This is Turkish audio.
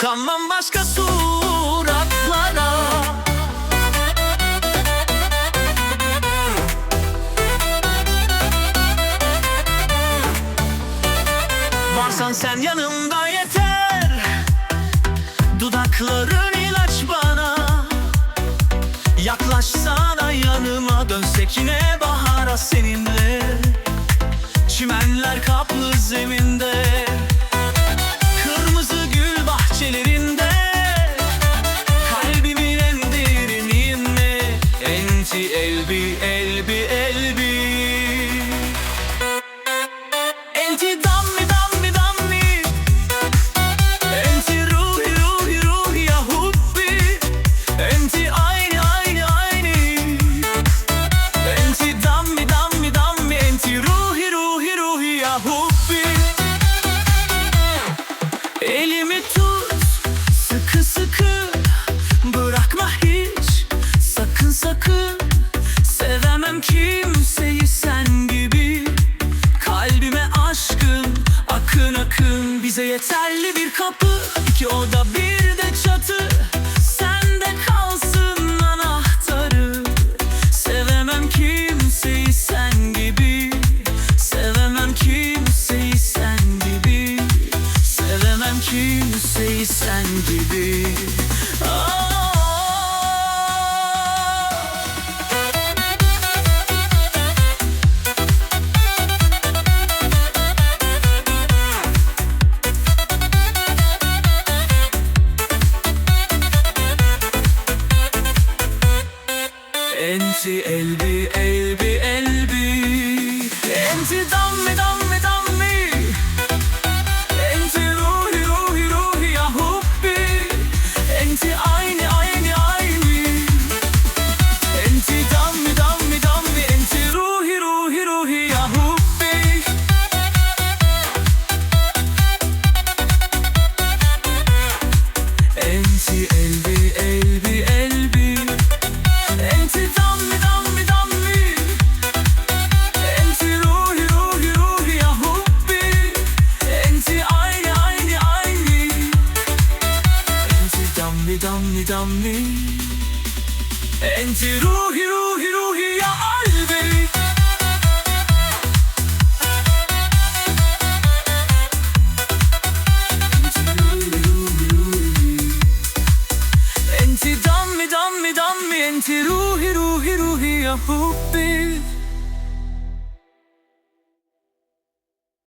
Kanmam başka suratlara. Varsan sen yanımda yeter. Dudakların ilaç bana. Yaklaşsana yanıma dönsek yine bahara seninle. Çimenler kaplı zeminde Kimseyi sen gibi. Kalbime aşkın akın akın. Bize yeterli bir kapı. İki oda bir de çatı. Sende kalsın anahtarı. Sevemem kimseyi sen gibi. Sevemem kimseyi sen gibi. Sevemem kimseyi sen gibi. Aa! Enti elbi elbi elbi Enti dammi dammi dammi dammi Enti ruhi ruhi ruhi ya ruhi Enti dammi dammi dammi Enti ruhi ruhi ruhi ya hubbi